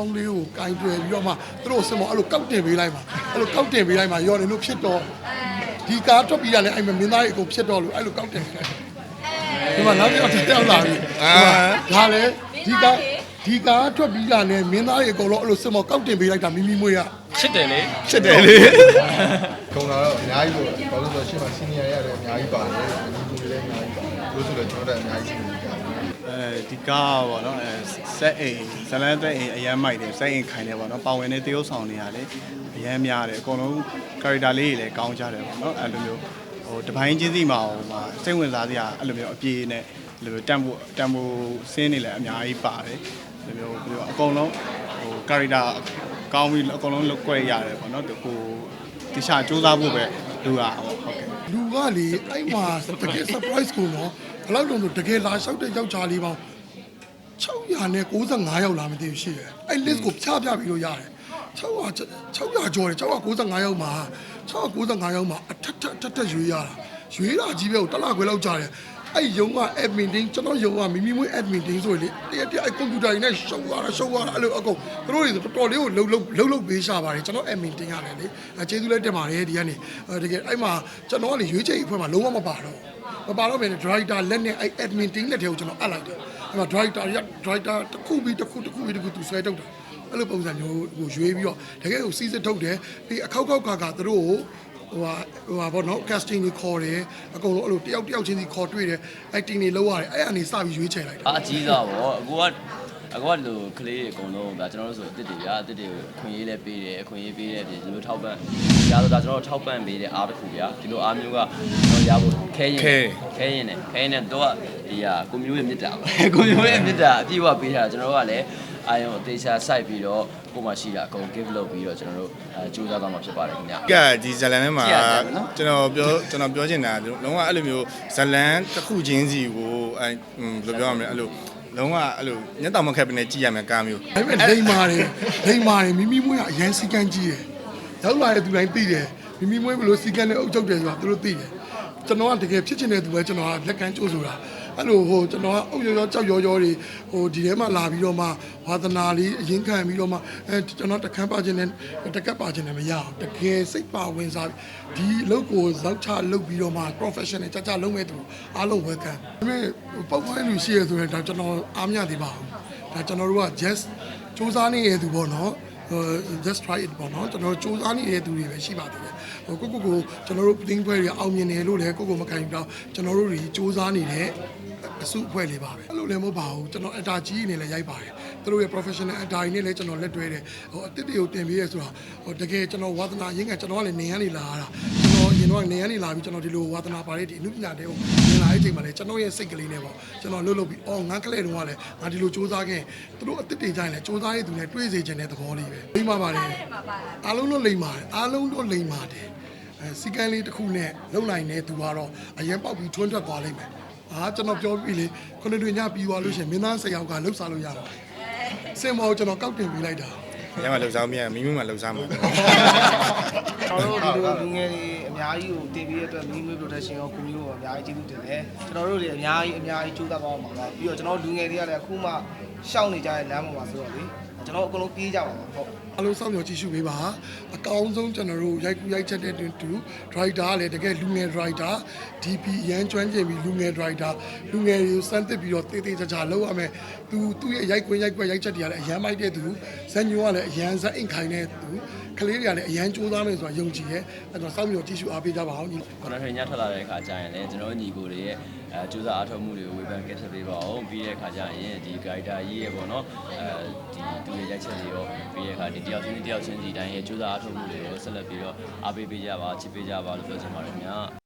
ကောင်းလေးကိုကင်တွယ်ပြီးတော့မှသူတို့စမောအဲ့လိုကောက်တင်ပေးလိုက်မှာအဲ့လိုကောက်တင်ပေးလိုက်မှာရော်နေလို့ဖြစ်တော့ဒီကားထွက်ပြီးတာလည်းအဲ့မမင်းသားကြီးအကုန်ဖြစ်တော့လို့အဲ့လိုကောက်တင်ပေးလိုက်ဒီမှာနောက်တစ်ယောက်တက်လာပြီဒါလည်းဒီကားဒီကားထွက်ပြီးတာလည်းမင်းသားကြီးအကုန်လုံးအဲ့လိုစမောကောက်တင်ပေးလိုက်တာမိမိမွေးရချစ်တယ်လေချစ်တယ်လေကုံလာတော့အများကြီးလို့ဘာလို့လဲဆိုတော့ရှေ့မှာစီနီယာရတယ်အများကြီးပါတယ်ဒီလူတွေလည်းအများကြီးပါတယ် လို့ဆိုတော့ကျွန်တော်တို့အများကြီးစီနီယာရတယ်အဲဒီကားပေါ့နော်အဲဆက်အိမ်ဇလန်းသက်အိမ်အရမ်းမိုက်တယ်ဆက်အိမ်ခိုင်တယ်ပေါ့နော်ပါဝင်တဲ့တရုပ်ဆောင်တွေရတယ်အရမ်းများတယ်အကုန်လုံး character လေးတွေလည်းကောင်းကြတယ်ပေါ့နော်အဲ့လိုမျိုးဟိုတပိုင်းချင်းစီမှာဟိုမှာစိတ်ဝင်စားစရာအဲ့လိုမျိုးအပြေနဲ့အဲ့လိုမျိုးတန်ဖိုးတန်ဖိုးစင်းနေလည်းအများကြီးပါတယ်အဲ့လိုမျိုးပြောအကုန်လုံးဟို character ကောင်းပြီးအကုန်လုံးလောက်ွက်ရတယ်ပေါ့နော်ဒီကိုတခြားစူးစမ်းဖို့ပဲလူရအောင်ဟုတ် ကဲ့လူကလေအဲ့မှာတကယ် surprise ကိုနော်ဘယ်လောက်လုံးဆိုတကယ်လာလျှောက်တဲ့ယောက်ျားလေးပေါင်း600နဲ့95ယောက်လာမသိဘူးရှိတယ်အဲ့ list ကိုဖြားပြပြီးလို့ရတယ်600 600ကျော်တယ်695ယောက်မှာ695ယောက်မှာအထက်ထက်အထက်ထက်ရွေးရတာရွေးတာကြီးပဲကိုတစ်လခွဲလောက်ကြာတယ် အဲ့ယုံက admin တင်းကျွန်တော်ယုံကမိမိမွေး admin တင်းဆိုလေတရက်တရက်အဲ့ computer ကြီးနဲ့ရှုပ်ရတာရှုပ်ရတာအဲ့လိုအကုန်သူတို့တွေတော်တော်လေးကိုလှုပ်လှုပ်လှုပ်လှုပ်ပေးရှာပါတယ်ကျွန်တော် admin တင်းရတယ်လေအဲကျေးဇူးလည်းတင်ပါတယ်ဒီကနေအဲတကယ်အဲ့မှာကျွန်တော်ကလေရွေးချယ်အဖွဲ့မှာလုံးဝမပါတော့မပါတော့ဘယ်နဲ့ director လက်နဲ့အဲ့ admin တင်းလက်ထဲကိုကျွန်တော်အပ်လိုက်တယ်အဲ့မှာ director ရ director တစ်ခုပြီးတစ်ခုတစ်ခုပြီးတစ်ခုသူဆွဲထုတ်တာအဲ့လိုပုံစံမျိုးဟိုရွေးပြီးတော့တကယ်ကိုစီးစစ်ထုတ်တယ်ပြီးအခောက်ခောက်ခါခါသူတို့ကို ဟိုဟာဟိုဟာဗောနော် casting တွေခေါ်တယ်အကုန်လုံးအဲ့လိုတယောက်တယောက်ချင်းစီခေါ်တွေ့တယ် acting တွေလုပ်ရတယ်အဲ့အနေစပြီးရွေးချယ်လိုက်တာအကြီးစားပေါ့အကူကအကူကလူကလေးတွေအကုန်လုံးဗျာကျွန်တော်တို့ဆိုအစ်စ်တွေဗျာအစ်စ်တွေကိုခွင့်ရေးလဲပေးတယ်အခွင့်ရေးပေးတယ်ပြင်ဒီလိုထောက်ပံ့ရတော့ဒါကျွန်တော်တို့ထောက်ပံ့ပေးတဲ့အားတစ်ခုဗျာဒီလိုအားမျိုးကကျွန်တော်ရဖို့ခဲရင်ခဲရင်နဲ့ခဲရင်နဲ့တော့ဒီဟာကိုမျိုးရဲ့မြစ်တာပါကိုမျိုးရဲ့မြစ်တာအပြည့်အဝပေးထားတာကျွန်တော်တို့ကလည်းအာယုံအသေးချာစိုက်ပြီးတော့ ကိုမှရှိတာအကုန် give လုပ်ပြီးတော့ကျွန်တော်တို့အဲကြိုးစားသွားမှာဖြစ်ပါတယ်ခင်ဗျာကဒီဇလန်ထဲမှာကြည့်ရတယ်နော်ကျွန်တော်ပြောကျွန်တော်ပြောချင်တာလုံးဝအဲ့လိုမျိုးဇလန်တစ်ခုချင်းစီကိုအဲဟွန်းဘယ်လိုပြောရမလဲအဲ့လိုလုံးဝအဲ့လိုညက်တောင်မခက်ပနေကြည့်ရမယ်ကားမျိုးဒါပေမဲ့လိမ္မာတယ်လိမ္မာတယ်မိမိမွေးကအရန်စီကန်းကြီးတယ်ရောက်လာတဲ့သူတိုင်းသိတယ်မိမိမွေးဘယ်လိုစီကန်းနဲ့အုပ်ချုပ်တယ်ဆိုတာသူတို့သိတယ်ကျွန်တော်ကတကယ်ဖြစ်ချင်တဲ့သူပဲကျွန်တော်ကလက်ကမ်းကြိုးဆိုတာ အဲ့လိုဟိုကျွန်တော်ကအုပ်ရောရောကြောက်ရောရောတွေဟိုဒီထဲမှာလာပြီးတော့မှဝါသနာလေးအရင်ခံပြီးတော့မှအဲကျွန်တော်တခမ်းပါခြင်းနဲ့တကက်ပါခြင်းနဲ့မရအောင်တကယ်စိတ်ပါဝင်စားဒီအလုပ်ကိုဇောက်ချလုပ်ပြီးတော့မှ professional ကြကြလုပ်မဲ့သူအားလုံး welcome ဒါပေမဲ့ပုံမှန်လူရှိရဆိုရင်ဒါကျွန်တော်အားမရသေးပါဘူးဒါကျွန်တော်တို့က just စူးစမ်းနေတဲ့သူပေါ့နော်ဟို just try it ပေါ့နော်ကျွန်တော်စူးစမ်းနေတဲ့သူတွေပဲရှိပါသေးတယ်ဟိုကိုကိုကိုကျွန်တော်တို့တင်းပွဲတွေအောင်မြင်တယ်လို့လည်းကိုကိုမခံဘူးတော့ကျွန်တော်တို့တွေစူးစမ်းနေတဲ့အစုအဖွဲ့လေးပါပဲအဲ့လိုလည်းမဟုတ်ပါဘူးကျွန်တော်အတာကြီးနေလည်းရိုက်ပါတယ်သူတို့ရဲ့ professional အတာကြီးနေလည်းကျွန်တော်လက်တွဲတယ်ဟိုအတစ်တွေကိုတင်ပေးရဲဆိုတာဟိုတကယ်ကျွန်တော်ဝါသနာရင်းကကျွန်တော်ကလည်းနေရန်နေလာရ တာကျွန်တော်ရင်တော့နေရန်နေလာပြီးကျွန်တော်ဒီလိုဝါသနာပါတဲ့ဒီအမှုပညာတွေကိုနေလာတဲ့အချိန်မှာလည်းကျွန်တော်ရဲ့စိတ်ကလေးနဲ့ပေါ့ကျွန်တော်လှုပ်လှုပ်ပြီးအော်ငန်းကလေးတုန်းကလည်းငါဒီလိုစူးစမ်းခဲ့သူတို့အတစ်တွေကြရင်လည်းစူးစမ်းရတဲ့သူနဲ့တွေးစေချင်တဲ့သဘောလေးပဲလိမ္မာပါတယ်အားလုံးတော့လိမ္မာတယ်အားလုံးတော့လိမ္မာတယ်အဲစီကံလေးတစ်ခုနဲ့လုံနိုင်တဲ့သူကတော့အရင်ပေါက်ပြီးထွန်းထွက်သွားလိမ့်မယ်အာကျွန်တော်ပြောပြီးလေခုနှစ်တွင်ညပြီးသွားလို့ရှိရင်မင်းသားဆယ်ယောက်ကလှုပ်စားလို့ရပါတယ်စင်မောကျွန်တော်ကောက်တင်ပေးလိုက်တာညမှာလှုပ်ရှားမရမိမိမှာလှုပ်ရှားမှာကျွန်တော်တို့ဒီလိုလူငယ်တွေအ များကြီးကိုတင်ပေးတဲ့အတွက်မီးမွေး protection ရောကိုမျိုးရောအများကြီးကျေးဇူးတင်တယ်ကျွန်တော်တို့တွေအများကြီးအများကြီးကြိုးစားပါအောင်ပါပါပြီးတော့ကျွန်တော်လူငယ်တွေကလည်းအခုမှရှောက်နေကြတဲ့လမ်းပေါ်မှာဆိုတော့လေ ကျွန်တော်အကုန်လုံးပြေးကြပါမှာဟုတ်အလုံးစောင့်မျှော်ကြည့်ရှုပေးပါအကောင်းဆုံးကျွန်တော်တို့ရိုက်ကူးရိုက်ချက်တဲ့တူ driver ကလည်းတကယ်လူငယ် driver DP ရန်ကျွမ်းကျင်ပြီးလူငယ် driver လူငယ်တွေကိုစမ်းသစ်ပြီးတော့တေးသေးချာချာလုပ်ရမယ်သူသူ့ရဲ့ရိုက်ကွင်းရိုက်ကွက်ရိုက်ချက်တွေကလည်းအရန်မိုက်တဲ့သူဇန်ညိုကလည်းအရန်ဇက်အင်ခိုင်တဲ့သူကလေးတွေကလည်းအရန်ကြိုးစားမယ်ဆိုတာယုံကြည်ရဲ့အဲ့တော့စောင့်မျှော်ကြည့်ရှုအားပေးကြပါအောင်ညီခုနကထညထွက်လာတဲ့အခါကျရင်လည်းကျွန်တော်ညီကိုတွေရဲ့အဲစူးစမ်းအားထုတ်မှုတွေကိုဝေဖန်ကက်ဆက်ပေးပါအောင်ပြီးတဲ့အခါကျရင်ဒီ guide ကြီးရဲ့ပေါ့နော်အဲဒီသူရဲ့ရိုက်ချက်တွေရောပြီးတဲ့အခါဒီတယောက်ချင်းတယောက်ချင်းစီတိုင်းရဲ့စူးစမ်းအားထုတ်မှုတွေကိုဆက်လက်ပြီးတော့အားပေးပေးကြပါချစ်ပေးကြပါလို့ပြောချင်ပါတယ်ခင်ဗျာ